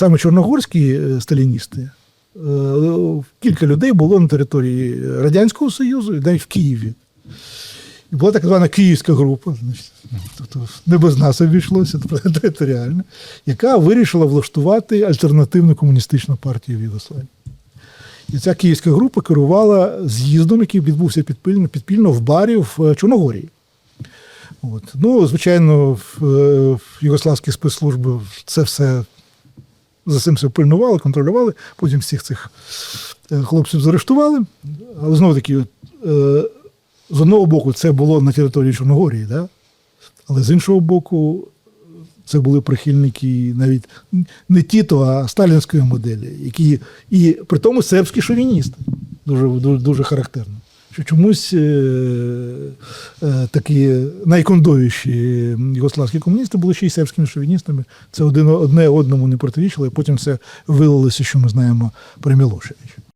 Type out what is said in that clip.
саме чорногорські е, сталіністи, е, кілька людей було на території Радянського Союзу і навіть в Києві. І була так звана київська група, тобто не без нас обійшлося, територіально, яка вирішила влаштувати альтернативну комуністичну партію в Югославії. І ця київська група керувала з'їздом, який відбувся підпільно, підпільно в барі в е, Чорногорії. От. Ну, звичайно, в, в югославські спецслужби це все за цим все пильнували, контролювали. Потім всіх цих е, хлопців заарештували. Але знову таки, е, з одного боку, це було на території Чорногорії, да? але з іншого боку, це були прихильники навіть не Тіто, а сталінської моделі, які і при тому сербські шовіністи. Дуже, дуже, дуже характерно. Що чомусь е, е, такі найкондовіші югославські комуністи були ще й сербськими шовіністами. Це один, одне одному не протирічило, і потім це вилилося, що ми знаємо про Мілошевича.